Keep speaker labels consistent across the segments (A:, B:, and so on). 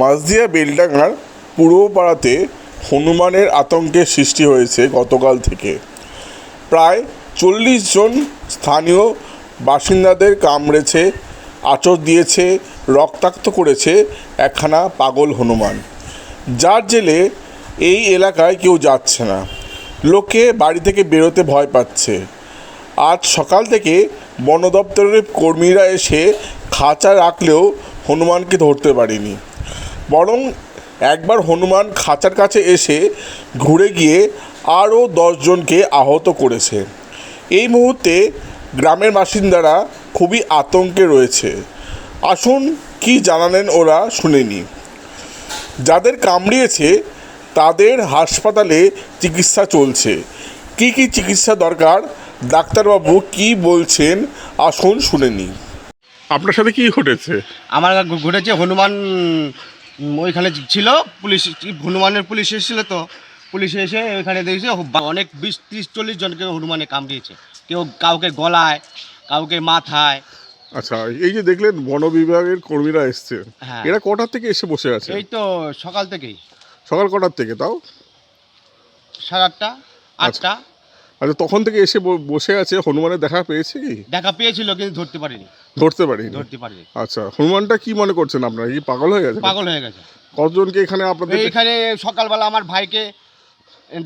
A: মাঝদিয়া বেলডাঙার পূর্বপাড়াতে হনুমানের আতঙ্কের সৃষ্টি হয়েছে গতকাল থেকে। প্রায় চল্লিশ জন স্থানীয় বাসিন্দাদের কামড়েছে আচর দিয়েছে, রক্তাক্ত করেছে একখানা পাগল হনুমান। যার জেলে এই এলাকায় কেউ যাচ্ছে না। লোকে বাড়ি থেকে বেরোতে ভয় পাচ্ছে। আজ সকাল থেকে বন দপ্তরের কর্মীরা এসে খাঁচা রাখলেও হনুমানকে ধরতে পারেনি। বরং একবার হনুমান খাঁচার কাছে এসে ঘুরে গিয়ে আরও দশজনকে আহত করেছে। এই মুহূর্তে গ্রামের বাসিন্দারা খুবই আতঙ্কে রয়েছে। আসুন কি জানালেন ওরা শুনেনি। যাদের কামড়িয়েছে তাদের হাসপাতালে চিকিৎসা চলছে। কি কি চিকিৎসা দরকার? ডাক্তারবাবু কি বলছেন? আসুন শুনে নিই। আপনার সাথে কি ঘটেছে?
B: আমার ঘটেছে হনুমান ওইখানে ছিল পুলিশ হনুমানের পুলিশ এসেছিল তো পুলিশ এসে ওইখানে দেখেছে অনেক বিশ ত্রিশ চল্লিশ জনকে হনুমানে কামড়িয়েছে কেউ কাউকে গলায় কাউকে মাথায়।
A: আচ্ছা এই যে দেখলেন বন বিভাগের কর্মীরা এসছে
B: হ্যাঁ।
A: এরা কটার থেকে এসে বসে আছে?
B: এই তো সকাল থেকেই।
A: সকাল কটার থেকে তাও?
B: সাড়ে আটটা আটটা।
A: আচ্ছা তখন থেকে এসে বসে আছে হনুমানের দেখা পেয়েছে? কি
B: দেখা পেয়েছিল কিন্তু ধরতে পারিনি।
A: ধরতে পারিনি?
B: ধরতে পারিনি।
A: আচ্ছা হনুমানটা কি মনে করছেন আপনারা? কি পাগল হয়ে গেছে?
B: পাগল হয়ে গেছে।
A: কতজনকে এখানে আপনাদের
B: এখানে সকালবেলা আমার ভাইকে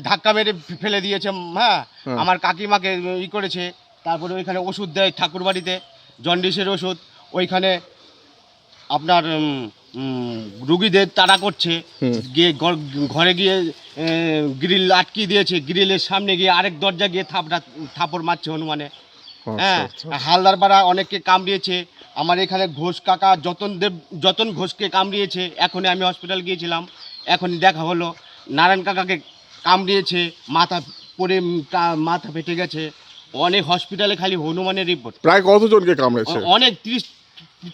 B: ধাক্কা মেরে ফেলে দিয়েছে হ্যাঁ?
A: হ্যাঁ।
B: আমার কাকিমাকে ই করেছে তারপরে ওইখানে ওষুধ দেয় ঠাকুর বাড়িতে জন্ডিসের ওষুধ ওইখানে আপনার রুগীদের তাড়া করছে। গিয়ে ঘর- গিয়ে গ্রিল আটকিয়ে দিয়েছে। গ্রিলের সামনে গিয়ে আরেক দরজা গিয়ে থাপড়া থাপড় মারছে হনুমানে।
A: আচ্ছা,
B: হ্যাঁ
A: আচ্ছা।
B: হালদার পাড়া অনেককে কামড়িয়েছে। আমার এখানে ঘোষ কাকা যতন দেব যতন ঘোষকে কামড়িয়েছে। এখনই আমি হসপিটাল গিয়েছিলাম। এখনই দেখা হলো। নারায়ণ কাকাকে কামড়িয়েছে। মাথা পরে মাথা ফেটে গেছে। অনেক হসপিটালে খালি হনুমানের রিপোর্ট
A: প্রায় কতজনকে কামড়েছে?
B: অনেক তিরিশ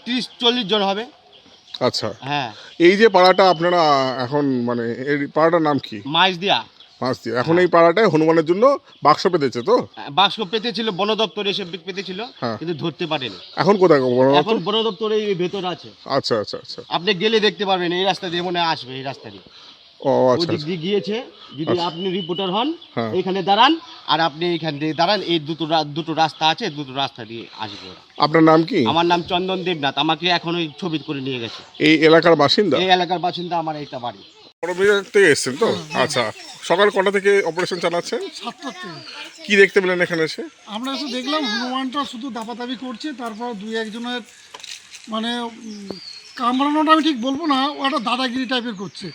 B: তিরিশ চল্লিশ জন হবে।
A: আচ্ছা।
B: হ্যাঁ।
A: এই যে পাড়াটা আপনারা এখন মানে এই পাড়াটার নাম কি?
B: মাছ দিয়া
A: মাছ দিয়া এখন এই পাড়াটায় হনুমানের জন্য বাক্স পেতেছে তো?
B: বাক্স পেতেছিল বন দপ্তর এসে পেতেছিল
A: হ্যাঁ।
B: কিন্তু ধরতে পারেনি।
A: এখন কোথায় বড়
B: এখন বন দপ্তরে এই ভেতর আছে।
A: আচ্ছা আচ্ছা আচ্ছা।
B: আপনি গেলে দেখতে পারবেন এই রাস্তা দিয়ে মনে হয় আসবে এই রাস্তা দিয়ে।
A: ও আচ্ছা আচ্ছা।
B: দিয়ে গিয়েছে যদি
A: আচ্ছা।
B: আপনি রিপোর্টার হন
A: হ্যাঁ।
B: এখানে দাঁড়ান আর আপনি এখান দিয়ে দাঁড়ান এই দুটো দুটো রাস্তা আছে দুটো রাস্তা দিয়ে আসবে ওরা।
A: আপনার নাম কি?
B: আমার নাম চন্দন দেবনাথ আমাকে এখন ওই ছবি করে নিয়ে গেছে।
A: এই এলাকার বাসিন্দা?
B: এই এলাকার বাসিন্দা আমার এইটা বাড়ি।
A: থেকে এসছেন তো? আচ্ছা সকাল কটা থেকে অপারেশন চালাচ্ছেন
C: সাতটার থেকে।
A: কি দেখতে পেলেন এখানে এসে?
C: আমরা এসে দেখলাম হনুমানটা শুধু দাপাদাপি করছে তারপর দুই একজনের মানে কামড়ানোটা আমি ঠিক বলব না ও একটা দাদাগিরি টাইপের করছে।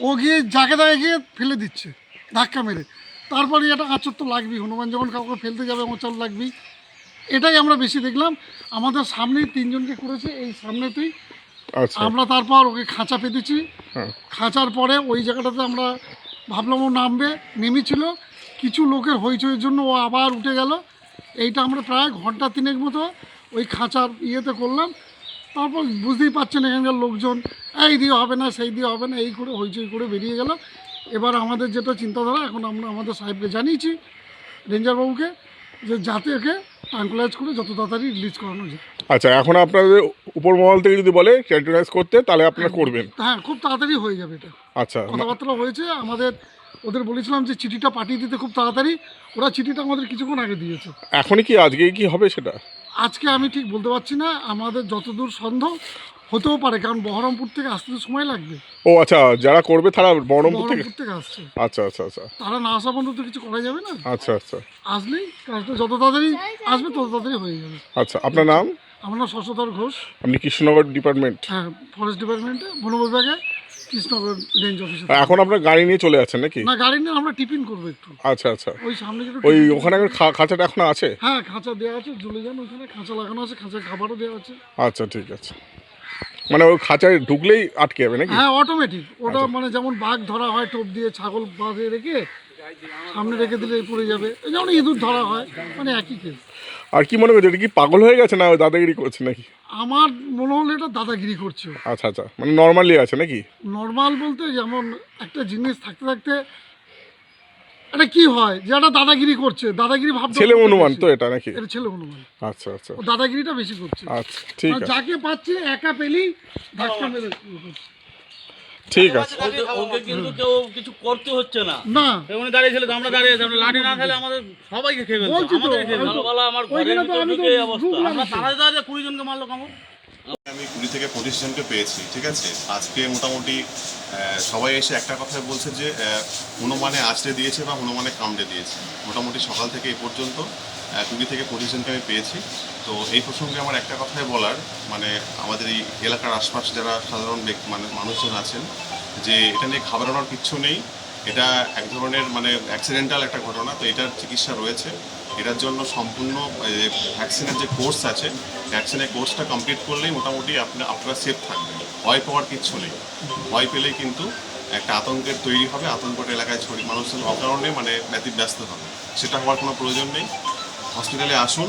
C: ও গিয়ে যাকে তাকে গিয়ে ফেলে দিচ্ছে ধাক্কা মেরে। তারপরে এটা আচর তো লাগবেই হনুমান যখন কাউকে ফেলতে যাবে মোচর লাগবেই। এটাই আমরা বেশি দেখলাম। আমাদের সামনেই তিনজনকে করেছে এই সামনেতেই।
A: আচ্ছা।
C: আমরা তারপর ওকে খাঁচা পেতেছি।
A: হ্যাঁ।
C: খাঁচার পরে ওই জায়গাটাতে আমরা ভাবলাম ও নামবে নেমেছিল। কিছু লোকের হইচইয়ের জন্য ও আবার উঠে গেল। এইটা আমরা প্রায় ঘণ্টা তিনেক মতো ওই খাঁচার ইয়েতে করলাম। তারপর বুঝতেই পারছেন এখানকার লোকজন এই দিয়ে হবে না সেই দিয়ে হবে না এই করে হইচই করে বেরিয়ে গেল। এবার আমাদের যেটা চিন্তাধারা এখন আমরা আমাদের সাহেবকে জানিয়েছি রেঞ্জারবাবুকে যে যাতে একে ট্রাঙ্কুলাইজ করে যত তাড়াতাড়ি রিলিজ করানো যায়।
A: আচ্ছা এখন আপনাদের উপর মহল থেকে যদি বলে ক্যান্টিনাইজ করতে তাহলে আপনারা করবেন?
C: হ্যাঁ খুব তাড়াতাড়ি হয়ে যাবে এটা।
A: আচ্ছা
C: কথাবার্তা হয়েছে আমাদের ওদের বলেছিলাম যে চিঠিটা পাঠিয়ে দিতে খুব তাড়াতাড়ি ওরা চিঠিটা আমাদের কিছুক্ষণ আগে দিয়েছে।
A: এখনই কি আজকেই কি হবে সেটা?
C: আজকে আমি ঠিক বলতে পারছি না আমাদের যতদূর সন্দেহ হতেও পারে কারণ বহরমপুর থেকে আসতে তো সময় লাগবে।
A: ও আচ্ছা যারা করবে তারা বহরমপুর থেকে?
C: বহরমপুর থেকে আসছে।
A: আচ্ছা আচ্ছা আচ্ছা।
C: তারা না আসা পর্যন্ত তো কিছু করা যাবে না?
A: আচ্ছা আচ্ছা।
C: আসলেই কাজটা যত তাড়াতাড়ি আসবে তত তাড়াতাড়ি হয়ে যাবে।
A: আচ্ছা আপনার নাম?
C: আমার নাম শশধর ঘোষ।
A: আপনি কৃষ্ণনগর ডিপার্টমেন্ট?
C: হ্যাঁ ফরেস্ট ডিপার্টমেন্টে বন বিভাগে কৃষ্ণনগর রেঞ্জ অফিসার
A: এখন আপনার গাড়ি নিয়ে চলে যাচ্ছেন নাকি?
C: না গাড়ি নিয়ে আমরা টিফিন করব একটু।
A: আচ্ছা আচ্ছা।
C: ওই সামনে যেটা
A: ওই ওখানে খাঁচাটা এখন আছে?
C: হ্যাঁ খাঁচা দেওয়া আছে চলে যান ওখানে খাঁচা লাগানো আছে খাঁচা খাবারও দেওয়া আছে।
A: আচ্ছা ঠিক আছে। মানে ওই খাঁচায় ঢুকলেই আটকে যাবে নাকি?
C: হ্যাঁ অটোমেটিক ওটা মানে যেমন বাঘ ধরা হয় টোপ দিয়ে ছাগল বাঁধে রেখে সামনে রেখে দিলে পড়ে যাবে। এই যেমন ইঁদুর ধরা হয় মানে একই কেস
A: আর কি মনে করছে এটা কি পাগল হয়ে গেছে না দাদাগিরি করছে নাকি?
C: আমার মনে হলো এটা দাদাগিরি করছে
A: আচ্ছা আচ্ছা মানে নর্মালি আছে নাকি?
C: নর্মাল বলতে যেমন একটা জিনিস থাকতে থাকতে এটা কি হয় যে একটা দাদাগিরি করছে দাদাগিরি ভাবতে
A: ছেলে অনুমান তো এটা নাকি?
C: এটা ছেলে অনুমান।
A: আচ্ছা আচ্ছা।
C: ও দাদাগিরিটা বেশি করছে।
A: আচ্ছা ঠিক আছে।
C: যাকে পাচ্ছে একা পেলেই ধাক্কা মেরে করছে।
A: ঠিক আছে।
D: ওকে কিন্তু কেউ কিছু করতে হচ্ছে না।
C: না।
D: এমনি দাঁড়িয়ে ছিল আমরা দাঁড়িয়ে আছি। লাঠি না খেলে আমাদের সবাইকে খেয়ে ফেলতো আমাদের খেয়ে
C: ভালো
D: বলা আমার
C: ঘরে
D: ঢুকে অবস্থা। আমরা দাঁড়িয়ে দাঁড়িয়ে কুড়ি জনকে মারলো কামড়।
E: আমি কুড়ি থেকে পঁচিশ জনকে পেয়েছি, ঠিক আছে? আজকে মোটামুটি সবাই এসে একটা কথাই বলছে যে হনুমানে আছড়ে দিয়েছে বা হনুমানে কামড়ে দিয়েছে। মোটামুটি সকাল থেকে এই পর্যন্ত কুড়ি থেকে পঁচিশ জনকে আমি পেয়েছি। তো এই প্রসঙ্গে আমার একটা কথাই বলার মানে আমাদের এই এলাকার আশপাশ যারা সাধারণ মানে মানুষজন আছেন, যে এটা নিয়ে ঘাবড়ানোর কিচ্ছু নেই। এটা এক ধরনের মানে অ্যাক্সিডেন্টাল একটা ঘটনা, তো এটার চিকিৎসা রয়েছে। এটার জন্য সম্পূর্ণ ভ্যাকসিনের যে কোর্স আছে ভ্যাকসিনের কোর্সটা কমপ্লিট করলেই মোটামুটি আপনি আপনারা সেফ থাকবেন। ভয় পাওয়ার কিচ্ছু নেই। ভয় পেলেই কিন্তু একটা আতঙ্কের তৈরি হবে আতঙ্কটা এলাকায় ছড়িয়ে মানুষজন অকারণে মানে ব্যতিব্যস্ত হবে। সেটা হওয়ার কোনো প্রয়োজন নেই। হসপিটালে আসুন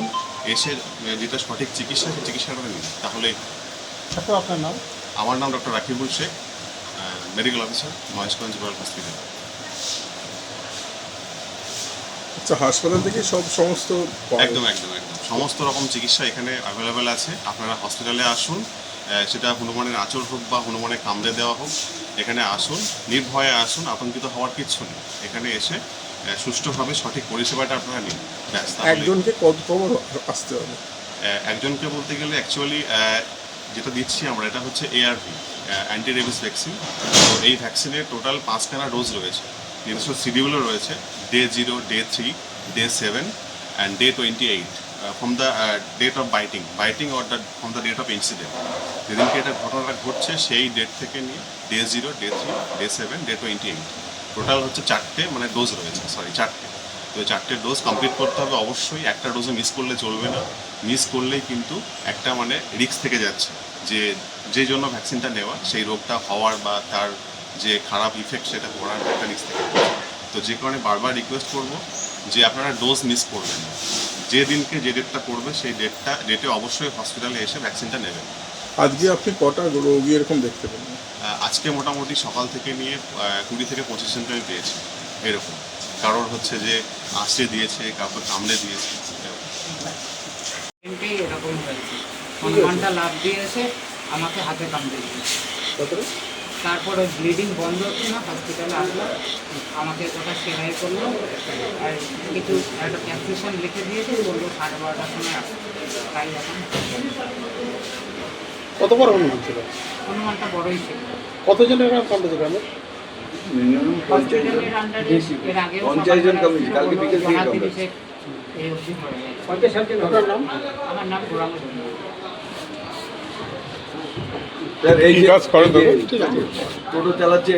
E: এসে যেটা সঠিক চিকিৎসা সেই চিকিৎসাটা নিন। তাহলেই
C: আপনার নাম?
E: আমার নাম doctor Rakibul Sheikh medical officer Maheshganj royal hospital.
A: আচ্ছা হাসপাতাল থেকে সব সমস্ত
E: একদম একদম একদম। সমস্ত রকম চিকিৎসা এখানে অ্যাভেলেবেল আছে। আপনারা হসপিটালে আসুন সেটা হনুমানের আঁচড় হোক বা হনুমানের কামড়ে দেওয়া হোক এখানে আসুন নির্ভয়ে আসুন আতঙ্কিত হওয়ার কিচ্ছু নেই। এখানে এসে সুষ্ঠুভাবে সঠিক পরিষেবাটা আপনারা নিন।
A: একজনকে কত খবর আসতে হবে?
E: একজনকে বলতে গেলে অ্যাকচুয়ালি যেটা দিচ্ছি আমরা এটা হচ্ছে এআরভি অ্যান্টি রেবিস ভ্যাকসিন তো এই ভ্যাকসিনের টোটাল পাঁচখানা ডোজ রয়েছে। নিজস্ব শিডিউলও রয়েছে day zero day three day seven and day twenty eight from the date of biting biting or the from the date of incident যেদিনকে এটা ঘটনাটা ঘটছে, সেই ডেট থেকে নিয়ে day zero day three day seven day twenty eight total হচ্ছে চারটে মানে ডোজ রয়েছে সরি চারটে। তো চারটে ডোজ কমপ্লিট করতে হবে অবশ্যই। একটা ডোজও মিস করলে চলবে না। মিস করলেই কিন্তু একটা মানে রিস্ক থেকে যাচ্ছে যে যে জন্য ভ্যাকসিনটা নেওয়া, সেই রোগটা হওয়ার বা তার যে খারাপ ইফেক্ট সেটা পড়ার একটা রিস্ক থেকে তো যে কারণে বারবার রিকোয়েস্ট করব যে আপনারা ডোজ মিস করবেন না। যে দিনকে যে ডেটটা করবে সেই ডেটটা ডেটে অবশ্যই হসপিটালে এসে ভ্যাকসিনটা নেবেন।
A: আজকে আপনি কটা রোগী এরকম দেখতে পেলেন?
E: আজকে মোটামুটি সকাল থেকে নিয়ে কুড়ি থেকে পঁচিশ জনকে আমি পেয়েছি এরকম। কারোর হচ্ছে যে আঁচড়ে দিয়েছে কাউকে কামড়ে দিয়েছে। এরকম।
F: হয়েছে। হনুমানটা লাভ দিয়ে এসে আমাকে হাতে কামড়ে দিয়েছে। তারপরে ব্লিডিং বন্ধ হচ্ছে না হসপিটালে আসলাম। আমাকে ওটা সেলাই করল। আর কিছু একটা প্যাসক্রিপশন লিখে দিয়েছে বলল সাড়ে বারোটার সময় আসবে। তাই এখন
C: কত বড় হনুমান ছিল?
F: হনুমানটা বড়ই ছিল।
C: এরকম
F: হসপিটালের এর
G: পঞ্চাশ জন কালকে বিকেল থেকে
F: জনা
G: কামড়েছে।
F: তিরিশেক এই অবধি হয়ে গেছে
C: আপনার নাম
F: আমার নাম গোরাম
G: স্যার এই
A: কাজ করেন?
G: টোটো চালাচ্ছে